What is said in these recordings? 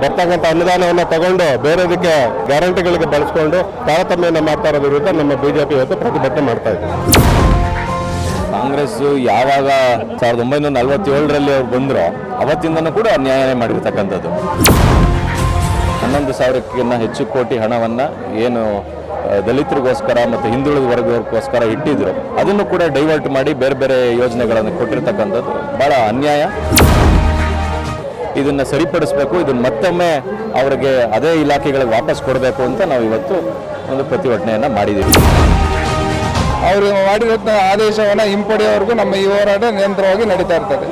ಬರ್ತಕ್ಕಂಥ ಅನುದಾನವನ್ನು ತಗೊಂಡು ಬೇರೆದಕ್ಕೆ ಗ್ಯಾರಂಟಿಗಳಿಗೆ ಬಳಸ್ಕೊಂಡು ತಾರತಮ್ಯವನ್ನು ಮಾಡ್ತಾ ಇರೋದ್ರ ವಿರುದ್ಧ ನಮ್ಮ ಬಿಜೆಪಿ ಇವತ್ತು ಪ್ರತಿಭಟನೆ ಮಾಡ್ತಾ ಇದೆ. ಕಾಂಗ್ರೆಸ್ ಯಾವಾಗ ಸಾವಿರದ ಒಂಬೈನೂರ ನಲವತ್ತೇಳರಲ್ಲಿ ಅವ್ರು ಬಂದ್ರು ಅವತ್ತಿಂದನೂ ಕೂಡ ಅನ್ಯಾಯ ಮಾಡಿರ್ತಕ್ಕಂಥದ್ದು. ಹನ್ನೊಂದು ಸಾವಿರಕ್ಕಿಂತ ಹೆಚ್ಚು ಕೋಟಿ ಹಣವನ್ನ ಏನು ದಲಿತರಿಗೋಸ್ಕರ ಮತ್ತು ಹಿಂದುಳಿದ ವರ್ಗಗೋಸ್ಕರ ಇಟ್ಟಿದ್ರು. ಅದನ್ನು ಕೂಡ ಡೈವರ್ಟ್ ಮಾಡಿ ಬೇರೆ ಬೇರೆ ಯೋಜನೆಗಳನ್ನು ಕೊಟ್ಟಿರ್ತಕ್ಕಂಥದ್ದು. ಬಹಳ ಅನ್ಯಾಯ. ಇದನ್ನ ಸರಿಪಡಿಸಬೇಕು, ಇದನ್ನ ಮತ್ತೊಮ್ಮೆ ಅವರಿಗೆ ಅದೇ ಇಲಾಖೆಗಳಿಗೆ ವಾಪಸ್ ಕೊಡಬೇಕು ಅಂತ ನಾವು ಇವತ್ತು ಒಂದು ಪ್ರತಿಭಟನೆಯನ್ನು ಮಾಡಿದ್ದೀವಿ ಅವರು ಮಾಡಿರೋ ಆದೇಶವನ್ನು ಹಿಂಪಡೆಯೋವರೆಗೂ ನಮ್ಮ ಈ ಹೋರಾಟ ನಿರಂತರವಾಗಿ ನಡೀತಾ ಇರ್ತದೆ.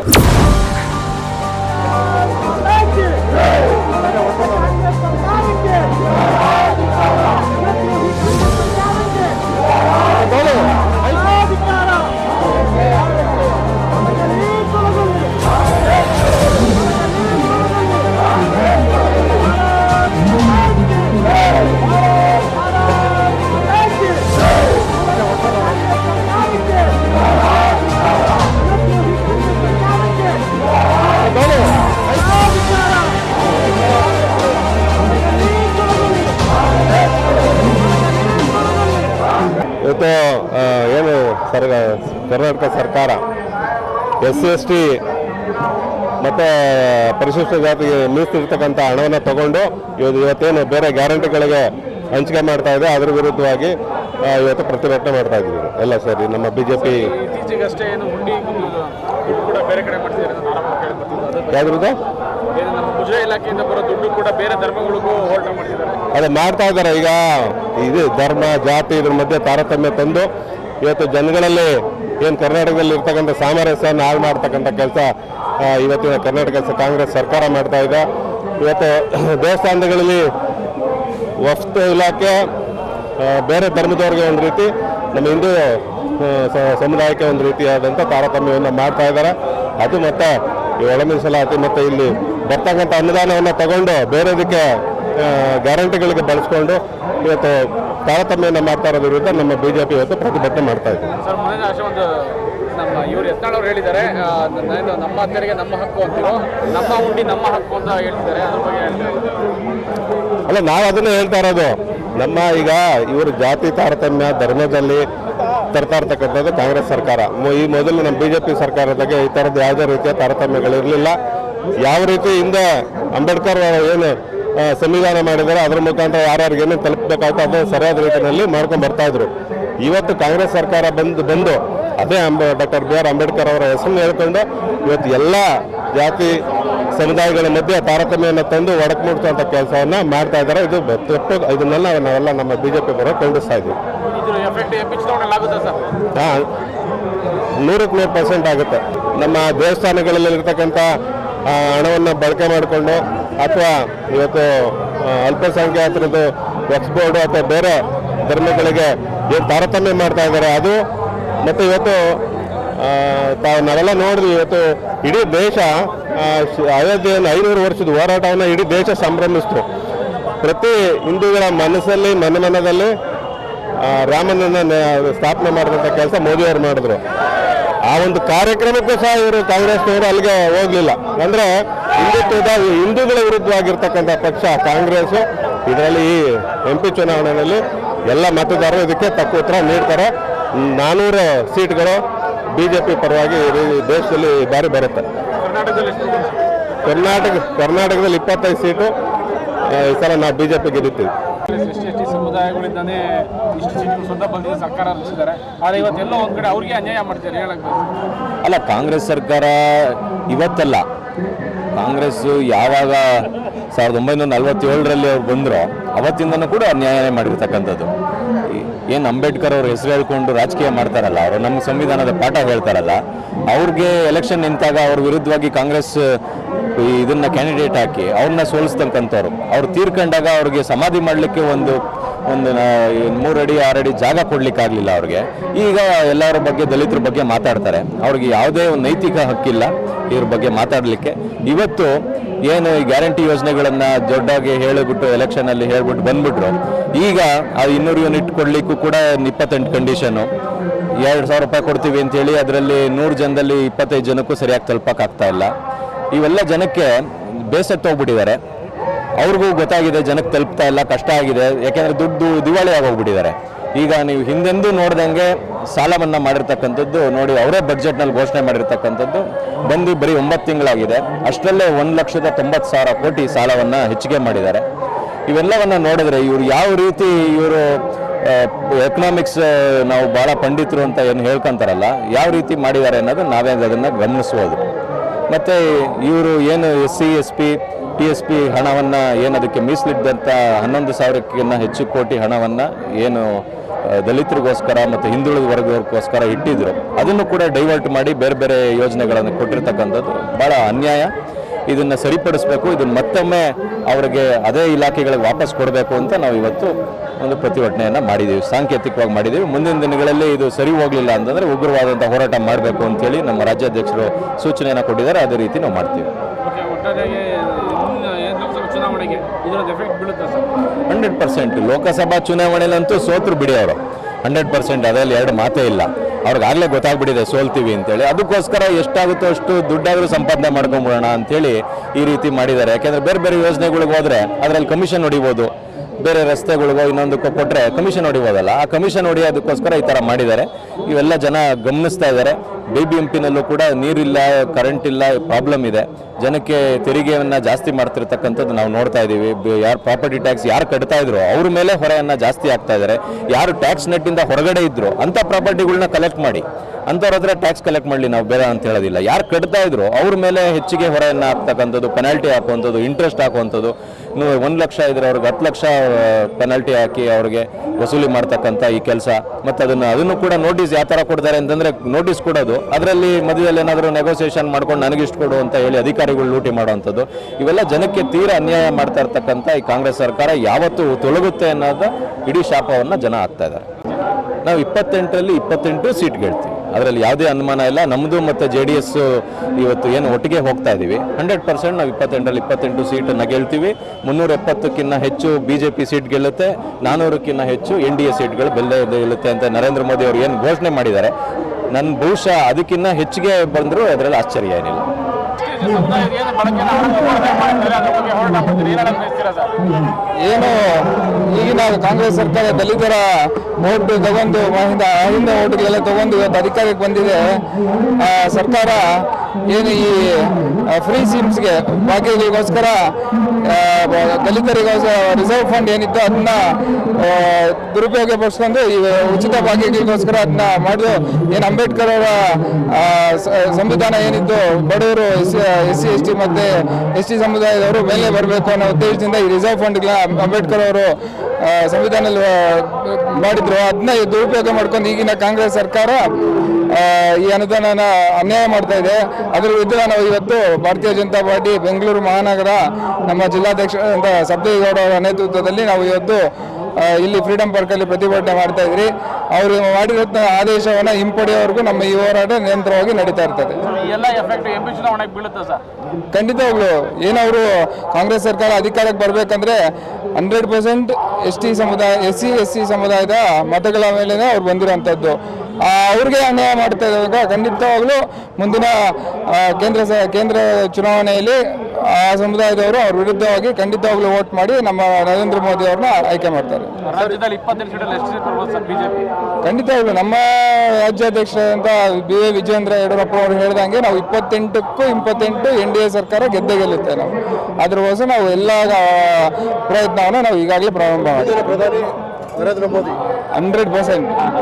ಕರ್ನಾಟಕ ಸರ್ಕಾರ ಎಸ್ ಸಿ ಎಸ್ ಟಿ ಮತ್ತು ಪರಿಶಿಷ್ಟ ಜಾತಿಗೆ ಮೀಸಲಿರ್ತಕ್ಕಂಥ ಹಣವನ್ನು ತಗೊಂಡು ಇವತ್ತು ಇವತ್ತೇನು ಬೇರೆ ಗ್ಯಾರಂಟಿಗಳಿಗೆ ಹಂಚಿಕೆ ಮಾಡ್ತಾ ಇದೆ ಅದರ ವಿರುದ್ಧವಾಗಿ ಇವತ್ತು ಪ್ರತಿಭಟನೆ ಮಾಡ್ತಾ ಇದ್ದೀವಿ. ಎಲ್ಲ ಸರಿ ನಮ್ಮ ಬಿ ಜೆ ಪಿ ಯಾವ್ದ್ರದ್ದು ಅದು ಮಾಡ್ತಾ ಇದ್ದಾರೆ ಈಗ. ಇದು ಧರ್ಮ ಜಾತಿ ಇದ್ರ ಮಧ್ಯೆ ತಾರತಮ್ಯ ತಂದು ಇವತ್ತು ಜನಗಳಲ್ಲಿ ಏನು ಕರ್ನಾಟಕದಲ್ಲಿ ಇರ್ತಕ್ಕಂಥ ಸಾಮರಸ್ಯವನ್ನು ಹಾಳು ಮಾಡ್ತಕ್ಕಂಥ ಕೆಲಸ ಇವತ್ತಿನ ಕರ್ನಾಟಕ ಕಾಂಗ್ರೆಸ್ ಸರ್ಕಾರ ಮಾಡ್ತಾ ಇದೆ. ಇವತ್ತು ದೇವಸ್ಥಾನಗಳಲ್ಲಿ ವಸ್ತು ಇಲಾಖೆ ಬೇರೆ ಧರ್ಮದವ್ರಿಗೆ ಒಂದು ರೀತಿ, ನಮ್ಮ ಹಿಂದೂ ಸಮುದಾಯಕ್ಕೆ ಒಂದು ರೀತಿಯಾದಂಥ ತಾರತಮ್ಯವನ್ನು ಮಾಡ್ತಾ ಇದ್ದಾರೆ. ಅದು ಮತ್ತೆ ಈ ಮೀಸಲಾತಿ ಮತ್ತು ಇಲ್ಲಿ ಬರ್ತಕ್ಕಂಥ ಅನುದಾನವನ್ನು ತಗೊಂಡು ಬೇರೆದಕ್ಕೆ ಗ್ಯಾರಂಟಿಗಳಿಗೆ ಬಳಸ್ಕೊಂಡು ಇವತ್ತು ತಾರತಮ್ಯವನ್ನು ಮಾಡ್ತಾ ಇರೋದ್ರ ವಿರುದ್ಧ ನಮ್ಮ ಬಿಜೆಪಿ ಜೆ ಪಿ ಇವತ್ತು ಪ್ರತಿಭಟನೆ ಮಾಡ್ತಾ ಇದೆ. ಸರ್ ಒಂದು ನಮ್ಮ ಇವರು ಅವರು ಹೇಳಿದ್ದಾರೆ. ನಮ್ಮ ತೆರಿಗೆ ನಮ್ಮ ಹಕ್ಕು ಅಂತೀರೋ ನಮ್ಮ ಉಂಡಿ ನಮ್ಮ ಹಕ್ಕು ಅಂತ ಹೇಳ್ತಿದ್ದಾರೆ ಅದ್ರ ಬಗ್ಗೆ ಹೇಳ್ತಾರೆ? ಅಲ್ಲ ನಾವು ಅದನ್ನ ಹೇಳ್ತಾ ಇರೋದು. ನಮ್ಮ ಈಗ ಇವರು ಜಾತಿ ತಾರತಮ್ಯ ಧರ್ಮದಲ್ಲಿ ತರ್ತಾ ಇರ್ತಕ್ಕಂಥದ್ದು ಕಾಂಗ್ರೆಸ್ ಸರ್ಕಾರ. ಈ ಮೊದಲು ನಮ್ಮ ಬಿಜೆಪಿ ಜೆ ಪಿ ಸರ್ಕಾರದಾಗೆ ಈ ಥರದ್ದು ಯಾವುದೇ ರೀತಿಯ ತಾರತಮ್ಯಗಳಿರಲಿಲ್ಲ. ಯಾವ ರೀತಿ ಹಿಂದೆ ಅಂಬೇಡ್ಕರ್ ಏನು ಸಂವಿಧಾನ ಮಾಡಿದ್ದಾರೆ ಅದರ ಮುಖಾಂತರ ಯಾರ್ಯಾರಿಗೆ ಏನೇನು ತಲುಪಬೇಕಾಯ್ತು ಅದನ್ನು ಸರಿಯಾದ ರೀತಿಯಲ್ಲಿ ಮಾಡ್ಕೊಂಡು ಬರ್ತಾ ಇದ್ರು. ಇವತ್ತು ಕಾಂಗ್ರೆಸ್ ಸರ್ಕಾರ ಬಂದು ಬಂದು ಅದೇ ಅಂಬ ಡಾಕ್ಟರ್ ಬಿ ಆರ್ ಅಂಬೇಡ್ಕರ್ ಅವರ ಹೆಸರನ್ನು ಹೇಳ್ಕೊಂಡು ಇವತ್ತು ಎಲ್ಲ ಜಾತಿ ಸಮುದಾಯಗಳ ಮಧ್ಯೆ ತಾರತಮ್ಯವನ್ನು ತಂದು ಒಡಕ್ ಮುಡ್ತುವಂಥ ಕೆಲಸವನ್ನು ಮಾಡ್ತಾ ಇದ್ದಾರೆ. ಇದು ತೊಟ್ಟು ಇದನ್ನೆಲ್ಲ ನಾವೆಲ್ಲ ನಮ್ಮ ಬಿಜೆಪಿ ಬರೋ ಖಂಡಿಸ್ತಾ ಇದ್ದೀವಿ. ಹಾಂ ನೂರಕ್ಕೆ ನೂರು ಪರ್ಸೆಂಟ್ ಆಗುತ್ತೆ. ನಮ್ಮ ದೇವಸ್ಥಾನಗಳಲ್ಲಿ ಇರ್ತಕ್ಕಂಥ ಆ, ಹಣವನ್ನು ಬಳಕೆ ಮಾಡಿಕೊಂಡು ಅಥವಾ ಇವತ್ತು ಅಲ್ಪಸಂಖ್ಯಾತರದ್ದು ವಕ್ಸ್ ಬೋರ್ಡು ಅಥವಾ ಬೇರೆ ಧರ್ಮಗಳಿಗೆ ಏನು ತಾರತಮ್ಯ ಮಾಡ್ತಾ ಇದ್ದಾರೆ ಅದು ಮತ್ತು ಇವತ್ತು ತಾವು ನಾವೆಲ್ಲ ನೋಡಿದ್ವಿ ಇವತ್ತು ಇಡೀ ದೇಶ ಅಯೋಧ್ಯೆಯನ್ನು ಐನೂರು ವರ್ಷದ ಹೋರಾಟವನ್ನು ಇಡೀ ದೇಶ ಸಂಭ್ರಮಿಸ್ತು. ಪ್ರತಿ ಹಿಂದೂಗಳ ಮನಸ್ಸಲ್ಲಿ ಮನೆ ಮನದಲ್ಲಿ ಆ, ರಾಮನನ್ನ ಸ್ಥಾಪನೆ ಮಾಡಿದಂಥ ಕೆಲಸ ಮೋದಿಯವರು ಮಾಡಿದ್ರು. ಆ ಒಂದು ಕಾರ್ಯಕ್ರಮಕ್ಕೂ ಸಹ ಇವರು ಕಾಂಗ್ರೆಸ್ನವರು ಅಲ್ಲಿಗೆ ಹೋಗಲಿಲ್ಲ. ಅಂದ್ರೆ ಹಿಂದುತ್ವದ ಹಿಂದೂಗಳ ವಿರುದ್ಧವಾಗಿರ್ತಕ್ಕಂಥ ಪಕ್ಷ ಕಾಂಗ್ರೆಸ್ ಇದರಲ್ಲಿ ಈ ಎಂ ಪಿ ಚುನಾವಣೆಯಲ್ಲಿ ಎಲ್ಲ ಮತದಾರರು ಇದಕ್ಕೆ ತಕ್ಕ ಉತ್ತರ ನೀಡ್ತಾರೆ. ನಾನ್ನೂರು ಸೀಟ್ಗಳು ಬಿ ಜೆ ಪಿ ಪರವಾಗಿ ಈ ದೇಶದಲ್ಲಿ ಬಾರಿ ಬರುತ್ತೆ. ಕರ್ನಾಟಕ ಕರ್ನಾಟಕದಲ್ಲಿ ಇಪ್ಪತ್ತೈದು ಸೀಟು ಈ ಸಲ ನಾವು ಬಿ ಜೆ ಪಿ ಗೆಲ್ಲುತ್ತೀವಿ. ಎಸ್ ಟಿ ಸಮುದಾಯಗಳಿಂದಾನೇ ಇಷ್ಟು ಸೀಟು ಸ್ವಂತ ಬಂದಿದೆ ಸರ್ಕಾರ ರಚಿಸಿದ್ದಾರೆ. ಆದರೆ ಇವತ್ತೆಲ್ಲೋ ಒಂದ್ ಕಡೆ ಅವ್ರಿಗೆ ಅನ್ಯಾಯ ಮಾಡ್ತಾರೆ ಹೇಳಕ್ ಅಲ್ಲ ಕಾಂಗ್ರೆಸ್ ಸರ್ಕಾರ ಇವತ್ತಲ್ಲ. ಕಾಂಗ್ರೆಸ್ ಯಾವಾಗ ಸಾವಿರದ ಒಂಬೈನೂರ ನಲವತ್ತೇಳರಲ್ಲಿ ಅವ್ರು ಬಂದ್ರು, ಅವತ್ತಿಂದನೂ ಕೂಡ ಅನ್ಯಾಯ ಮಾಡಿರ್ತಕ್ಕಂಥದ್ದು. ಏನು ಅಂಬೇಡ್ಕರ್ ಅವ್ರ ಹೆಸರು ಹೇಳ್ಕೊಂಡು ರಾಜಕೀಯ ಮಾಡ್ತಾರಲ್ಲ, ಅವರು ನಮ್ಮ ಸಂವಿಧಾನದ ಪಾಠ ಹೇಳ್ತಾರಲ್ಲ, ಅವ್ರಿಗೆ ಎಲೆಕ್ಷನ್ ನಿಂತಾಗ ಅವ್ರ ವಿರುದ್ಧವಾಗಿ ಕಾಂಗ್ರೆಸ್ ಇದನ್ನ ಕ್ಯಾಂಡಿಡೇಟ್ ಹಾಕಿ ಅವ್ರನ್ನ ಸೋಲಿಸ್ತಕ್ಕಂಥವ್ರು. ಅವ್ರು ತೀರ್ಕೊಂಡಾಗ ಅವ್ರಿಗೆ ಸಮಾಧಿ ಮಾಡಲಿಕ್ಕೆ ಒಂದು ಒಂದು ಮೂರಡಿ ಆರಡಿ ಜಾಗ ಕೊಡ್ಲಿಕ್ಕಾಗಲಿಲ್ಲ ಅವ್ರಿಗೆ. ಈಗ ಎಲ್ಲರ ಬಗ್ಗೆ, ದಲಿತರ ಬಗ್ಗೆ ಮಾತಾಡ್ತಾರೆ. ಅವ್ರಿಗೆ ಯಾವುದೇ ಒಂದು ನೈತಿಕ ಹಕ್ಕಿಲ್ಲ ಇವ್ರ ಬಗ್ಗೆ ಮಾತಾಡಲಿಕ್ಕೆ. ಇವತ್ತು ಏನು ಗ್ಯಾರಂಟಿ ಯೋಜನೆಗಳನ್ನು ದೊಡ್ಡಾಗಿ ಹೇಳಿಬಿಟ್ಟು ಎಲೆಕ್ಷನಲ್ಲಿ ಹೇಳ್ಬಿಟ್ಟು ಬಂದ್ಬಿಟ್ರು. ಈಗ ಆ ಇನ್ನೂರು ಯೂನಿಟ್ ಕೊಡ್ಲಿಕ್ಕೂ ಕೂಡ ಇಪ್ಪತ್ತೆಂಟು ಕಂಡೀಷನು ಎರಡು ಸಾವಿರ ರೂಪಾಯಿ ಕೊಡ್ತೀವಿ ಅಂತೇಳಿ ಅದರಲ್ಲಿ ನೂರು ಜನದಲ್ಲಿ ಇಪ್ಪತ್ತೈದು ಜನಕ್ಕೂ ಸರಿಯಾಗಿ ತಲುಪಕ್ಕಾಗ್ತಾ ಇಲ್ಲ. ಇವೆಲ್ಲ ಜನಕ್ಕೆ ಬೇಸತ್ತು ಹೋಗ್ಬಿಟ್ಟಿದ್ದಾರೆ. ಅವ್ರಿಗೂ ಗೊತ್ತಾಗಿದೆ ಜನಕ್ಕೆ ತಲುಪ್ತಾ ಇಲ್ಲ, ಕಷ್ಟ ಆಗಿದೆ. ಯಾಕೆಂದರೆ ದುಡ್ಡು ದಿವಾಳಿ ಆಗೋಗ್ಬಿಟ್ಟಿದ್ದಾರೆ. ಈಗ ನೀವು ಹಿಂದೆಂದೂ ನೋಡ್ದಂಗೆ ಸಾಲ ಮನ್ನಾ ಮಾಡಿರ್ತಕ್ಕಂಥದ್ದು ನೋಡಿ, ಅವರೇ ಬಡ್ಜೆಟ್ನಲ್ಲಿ ಘೋಷಣೆ ಮಾಡಿರ್ತಕ್ಕಂಥದ್ದು. ಬಂದು ಬರೀ ಒಂಬತ್ತು ತಿಂಗಳಾಗಿದೆ. ಅಷ್ಟರಲ್ಲೇ ಒಂದು ಲಕ್ಷದ ತೊಂಬತ್ತು ಸಾವಿರ ಕೋಟಿ ಸಾಲವನ್ನು ಹೆಚ್ಚಿಗೆ ಮಾಡಿದ್ದಾರೆ. ಇವೆಲ್ಲವನ್ನು ನೋಡಿದ್ರೆ ಇವರು ಯಾವ ರೀತಿ ಇವರು ಎಕನಾಮಿಕ್ಸ್ ನಾವು ಭಾಳ ಪಂಡಿತರು ಅಂತ ಏನು ಹೇಳ್ಕೊಂತಾರಲ್ಲ, ಯಾವ ರೀತಿ ಮಾಡಿದ್ದಾರೆ ಅನ್ನೋದು ನಾವೇ ಅದನ್ನು ಗಮನಿಸ್ಬೋದು. ಮತ್ತು ಇವರು ಏನು S C, S P, T S P ಹಣವನ್ನು ಏನದಕ್ಕೆ ಮೀಸಲಿದ್ದಂಥ ಹನ್ನೊಂದು ಸಾವಿರಕ್ಕಿಂತ ಹೆಚ್ಚು ಕೋಟಿ ಹಣವನ್ನು ಏನು ದಲಿತರಿಗೋಸ್ಕರ ಮತ್ತು ಹಿಂದುಳಿದ ವರ್ಗಕ್ಕೋಸ್ಕರ ಇಟ್ಟಿದ್ರು. ಅದನ್ನು ಕೂಡ ಡೈವರ್ಟ್ ಮಾಡಿ ಬೇರೆ ಬೇರೆ ಯೋಜನೆಗಳನ್ನು ಕೊಟ್ಟಿರ್ತಕ್ಕಂಥದ್ದು ಭಾಳ ಅನ್ಯಾಯ. ಇದನ್ನು ಸರಿಪಡಿಸಬೇಕು, ಇದನ್ನು ಮತ್ತೊಮ್ಮೆ ಅವರಿಗೆ ಅದೇ ಇಲಾಖೆಗಳಿಗೆ ವಾಪಸ್ ಕೊಡಬೇಕು ಅಂತ ನಾವು ಇವತ್ತು ಒಂದು ಪ್ರತಿಭಟನೆಯನ್ನು ಮಾಡಿದ್ದೀವಿ ಸಾಂಕೇತಿಕವಾಗಿ ಮಾಡಿದ್ದೀವಿ ಮುಂದಿನ ದಿನಗಳಲ್ಲಿ ಇದು ಸರಿ ಹೋಗಲಿಲ್ಲ ಅಂತಂದರೆ ಉಗ್ರವಾದಂಥ ಹೋರಾಟ ಮಾಡಬೇಕು ಅಂತೇಳಿ ನಮ್ಮ ರಾಜ್ಯಾಧ್ಯಕ್ಷರು ಸೂಚನೆಯನ್ನು ಕೊಟ್ಟಿದ್ದಾರೆ. ಅದೇ ರೀತಿ ನಾವು ಮಾಡ್ತೀವಿ ಓಕೆ ಒಟ್ಟಾರೆಯಾಗಿ ಇನ್ನು ಏನು ಲೋಕಸಭಾ ಚುನಾವಣೆಗೆ ಇದರದ್ದು effect sir? Hundred percent. Lok Sabha ಚುನಾವಣೆಯಲ್ಲಂತೂ ಸೋತರು ಬಿಡಿ ಅವರು ಹಂಡ್ರೆಡ್ ಪರ್ಸೆಂಟ್ ಅದರಲ್ಲಿ ಎರಡು ಮಾತೇ ಇಲ್ಲ. ಅವ್ರಿಗಾಗಲೇ ಗೊತ್ತಾಗ್ಬಿಟ್ಟಿದೆ ಸೋಲ್ತೀವಿ ಅಂತೇಳಿ. ಅದಕ್ಕೋಸ್ಕರ ಎಷ್ಟಾಗುತ್ತೋ ಅಷ್ಟು ದುಡ್ಡಾದರೂ ಸಂಪಾದನೆ ಮಾಡ್ಕೊಂಬಿಡೋಣ ಅಂತೇಳಿ ಈ ರೀತಿ ಮಾಡಿದ್ದಾರೆ. ಯಾಕೆಂದರೆ ಬೇರೆ ಬೇರೆ ಯೋಜನೆಗಳಿಗೆ ಹೋದರೆ ಅದರಲ್ಲಿ ಕಮಿಷನ್ ಹೊಡಿಬೋದು. ಬೇರೆ ರಸ್ತೆಗಳಿಗೋ ಇನ್ನೊಂದಕ್ಕೋ ಕೊಟ್ಟರೆ ಕಮಿಷನ್ ಹೊಡಿಬೋದಲ್ಲ. ಆ ಕಮಿಷನ್ ಹೊಡಿಯೋದಕ್ಕೋಸ್ಕರ ಈ ಥರ ಮಾಡಿದ್ದಾರೆ. ಇವೆಲ್ಲ ಜನ ಗಮನಿಸ್ತಾ ಇದ್ದಾರೆ. ಬಿ ಬಿ ಎಂ ಪಿನಲ್ಲೂ ಕೂಡ ನೀರಿಲ್ಲ ಕರೆಂಟ್ ಇಲ್ಲ ಪ್ರಾಬ್ಲಮ್ ಇದೆ. ಜನಕ್ಕೆ ತೆರಿಗೆಯನ್ನು ಜಾಸ್ತಿ ಮಾಡ್ತಿರ್ತಕ್ಕಂಥದ್ದು ನಾವು ನೋಡ್ತಾ ಇದ್ದೀವಿ. ಯಾರು ಪ್ರಾಪರ್ಟಿ ಟ್ಯಾಕ್ಸ್ ಯಾರು ಕಟ್ತಾ ಇದ್ರು, ಅವ್ರ ಮೇಲೆ ಹೊರೆಯನ್ನು ಜಾಸ್ತಿ ಆಗ್ತಾ ಇದ್ದಾರೆ. ಯಾರು ಟ್ಯಾಕ್ಸ್ ನೆಟ್ಟಿಂದ ಹೊರಗಡೆ ಇದ್ರು, ಅಂಥ ಪ್ರಾಪರ್ಟಿಗಳನ್ನ ಕಲೆಕ್ಟ್ ಮಾಡಿ. ಅಂಥವ್ರ ಹತ್ರ ಟ್ಯಾಕ್ಸ್ ಕಲೆಕ್ಟ್ ಮಾಡಲಿ ನಾವು ಬೇಡ ಅಂತ ಹೇಳೋದಿಲ್ಲ. ಯಾರು ಕಟ್ತಾ ಇದ್ರು, ಅವ್ರ ಮೇಲೆ ಹೆಚ್ಚಿಗೆ ಹೊರೆಯನ್ನು ಹಾಕ್ತಕ್ಕಂಥದ್ದು ಪೆನಾಲ್ಟಿ ಹಾಕುವಂಥದ್ದು ಇಂಟ್ರೆಸ್ಟ್ ಹಾಕುವಂಥದ್ದು ಒಂದು ಲಕ್ಷ ಇದ್ರೆ ಅವ್ರಿಗೆ ಹತ್ತು ಲಕ್ಷ ಪೆನಾಲ್ಟಿ ಹಾಕಿ ಅವ್ರಿಗೆ ವಸೂಲಿ ಮಾಡ್ತಕ್ಕಂಥ ಈ ಕೆಲಸ. ಮತ್ತು ಅದನ್ನು ಅದನ್ನು ಕೂಡ ನೋಟಿಸ್ ಯಾವ ಥರ ಕೊಡ್ತಾರೆ ಅಂತಂದರೆ ನೋಟಿಸ್ ಕೊಡೋದು. ಅದರಲ್ಲಿ ಮಧ್ಯದಲ್ಲಿ ಏನಾದರೂ ನೆಗೋಸಿಯೇಷನ್ ಮಾಡ್ಕೊಂಡು ನನಗಿಷ್ಟು ಕೊಡು ಅಂತ ಹೇಳಿ ಅಧಿಕಾರಿಗಳು ಲೂಟಿ ಮಾಡುವಂಥದ್ದು. ಇವೆಲ್ಲ ಜನಕ್ಕೆ ತೀರ ಅನ್ಯಾಯ ಮಾಡ್ತಾ ಇರ್ತಕ್ಕಂಥ ಈ ಕಾಂಗ್ರೆಸ್ ಸರ್ಕಾರ ಯಾವತ್ತೂ ತೊಲಗುತ್ತೆ ಅನ್ನೋದು ಇಡೀ ಶಾಪವನ್ನು ಜನ ಹಾಕ್ತಾ ಇದ್ದಾರೆ. ನಾವು ಇಪ್ಪತ್ತೆಂಟರಲ್ಲಿ ಇಪ್ಪತ್ತೆಂಟು ಸೀಟ್ ಗೆಲ್ತೀವಿ. ಅದರಲ್ಲಿ ಯಾವುದೇ ಅನುಮಾನ ಇಲ್ಲ. ನಮ್ಮದು ಮತ್ತು ಜೆ ಡಿ ಎಸ್ ಇವತ್ತು ಏನು ಒಟ್ಟಿಗೆ ಹೋಗ್ತಾ ಇದ್ದೀವಿ ಹಂಡ್ರೆಡ್ ಪರ್ಸೆಂಟ್ ನಾವು ಇಪ್ಪತ್ತೆಂಟರಲ್ಲಿ ಇಪ್ಪತ್ತೆಂಟು ಸೀಟನ್ನು ಗೆಲ್ತೀವಿ. ಮುನ್ನೂರ ಎಪ್ಪತ್ತಕ್ಕಿಂತ ಹೆಚ್ಚು ಬಿ ಜೆ ಪಿ ಸೀಟ್ ಗೆಲ್ಲುತ್ತೆ. ನಾನ್ನೂರಕ್ಕಿಂತ ಹೆಚ್ಚು ಎನ್ ಡಿ ಎ ಸೀಟ್ಗಳು ಬೆಲ್ಲ ಗೆಲ್ಲುತ್ತೆ ಅಂತ ನರೇಂದ್ರ ಮೋದಿ ಅವರು ಏನು ಘೋಷಣೆ ಮಾಡಿದ್ದಾರೆ. ನನ್ನ ಬಹುಶಃ ಅದಕ್ಕಿಂತ ಹೆಚ್ಚಿಗೆ ಬಂದರೂ ಅದರಲ್ಲಿ ಆಶ್ಚರ್ಯ ಏನಿಲ್ಲ. ಏನು? ಈಗಿನ ಕಾಂಗ್ರೆಸ್ ಸರ್ಕಾರ ದಲಿತರ ಓಟ್ ತಗೊಂಡು ಹಿಂದೆ ಹಿಂದೆ ಓಟ್ಗಳೆಲ್ಲ ತಗೊಂಡು ಇವತ್ತು ಅಧಿಕಾರಕ್ಕೆ ಬಂದಿದೆ. ಸರ್ಕಾರ ಏನು ಈ ಫ್ರೀ ಸಿಮ್ಸ್ಗೆ ಭಾಗ್ಯಗಳಿಗೋಸ್ಕರ ದಲಿತರಿಗೋಸ್ಕರ ರಿಸರ್ವ್ ಫಂಡ್ ಏನಿತ್ತು ಅದನ್ನ ದುರುಪಯೋಗ ಪಡಿಸ್ಕೊಂಡು ಈ, ಉಚಿತ ಭಾಗ್ಯಗಳಿಗೋಸ್ಕರ ಅದನ್ನ ಮಾಡಿದ್ರು ಏನು ಅಂಬೇಡ್ಕರ್ ಅವರ ಸಂವಿಧಾನ ಏನಿತ್ತು, ಬಡವರು ಎಸ್ ಸಿ, ಎಸ್ ಟಿ ಮತ್ತೆ ಎಸ್ ಟಿ ಸಮುದಾಯದವರು ಮೇಲೆ ಬರಬೇಕು ಅನ್ನೋ ಉದ್ದೇಶದಿಂದ ಈ ರಿಸರ್ವ್ ಫಂಡ್ಗಳನ್ನ ಅಂಬೇಡ್ಕರ್ ಅವರು ಸಂವಿಧಾನದಲ್ಲಿ ಮಾಡಿದ್ರು. ಅದನ್ನ ದುರುಪಯೋಗ ಮಾಡ್ಕೊಂಡು ಈಗಿನ ಕಾಂಗ್ರೆಸ್ ಸರ್ಕಾರ ಈ ಅನುದಾನನ ಅನ್ಯಾಯ ಮಾಡ್ತಾ ಇದೆ. ಅದರ ವಿರುದ್ಧ ನಾವು ಇವತ್ತು ಭಾರತೀಯ ಜನತಾ ಪಾರ್ಟಿ ಬೆಂಗಳೂರು ಮಹಾನಗರ ನಮ್ಮ ಜಿಲ್ಲಾಧ್ಯಕ್ಷ ಸಬ್ದೇಗೌಡ ಅವರ ನೇತೃತ್ವದಲ್ಲಿ ನಾವು ಇವತ್ತು ಇಲ್ಲಿ ಫ್ರೀಡಂ ಪಾರ್ಕಲ್ಲಿ ಪ್ರತಿಭಟನೆ ಮಾಡ್ತಾ ಇದ್ರಿ. ಅವರು ಮಾಡಿರೋ ಆದೇಶವನ್ನು ಹಿಂಪಡೆಯೋವರೆಗೂ ನಮ್ಮ ಈ ಹೋರಾಟ ನಿರಂತರವಾಗಿ ನಡೀತಾ ಇರ್ತದೆ. ಖಂಡಿತವಾಗ್ಲು ಏನವರು ಕಾಂಗ್ರೆಸ್ ಸರ್ಕಾರ ಅಧಿಕಾರಕ್ಕೆ ಬರಬೇಕಂದ್ರೆ ಹಂಡ್ರೆಡ್ ಪರ್ಸೆಂಟ್ ಎಸ್ ಟಿ ಸಮುದಾಯ ಎಸ್ ಸಿ ಎಸ್ ಸಿ ಸಮುದಾಯದ ಮತಗಳ ಮೇಲೆ ಅವ್ರು ಬಂದಿರೋಂಥದ್ದು ಆ, ಅವ್ರಿಗೆ ಅನ್ಯಾಯ ಮಾಡ್ತಾ ಇದ್ದಾಗ ಖಂಡಿತವಾಗ್ಲೂ ಮುಂದಿನ ಕೇಂದ್ರ ಸ ಕೇಂದ್ರ ಚುನಾವಣೆಯಲ್ಲಿ ಆ ಸಮುದಾಯದವರು ಅವ್ರ ವಿರುದ್ಧವಾಗಿ ಖಂಡಿತವಾಗ್ಲೂ ವೋಟ್ ಮಾಡಿ ನಮ್ಮ ನರೇಂದ್ರ ಮೋದಿ ಅವ್ರನ್ನ ಆಯ್ಕೆ ಮಾಡ್ತಾರೆ. ಖಂಡಿತವಾಗ್ಲು ನಮ್ಮ ರಾಜ್ಯಾಧ್ಯಕ್ಷರಾದಂಥ ಬಿ ಎ ವಿಜೇಂದ್ರ ಯಡಿಯೂರಪ್ಪ ಅವರು ಹೇಳ್ದಂಗೆ ನಾವು ಇಪ್ಪತ್ತೆಂಟಕ್ಕೂ ಇಪ್ಪತ್ತೆಂಟು ಎನ್ ಡಿ ಎ ಸರ್ಕಾರ ಗೆದ್ದೆ ಗೆಲ್ಲುತ್ತೆ ನಾವು. ಅದ್ರಗೋಸ್ಕರ ನಾವು ಎಲ್ಲ ಪ್ರಯತ್ನವನ್ನು ನಾವು ಈಗಾಗಲೇ ಪ್ರಾರಂಭ ಮಾಡಿದ್ದೀವಿ ಹಂಡ್ರೆಡ್ ಪರ್ಸೆಂಟ್.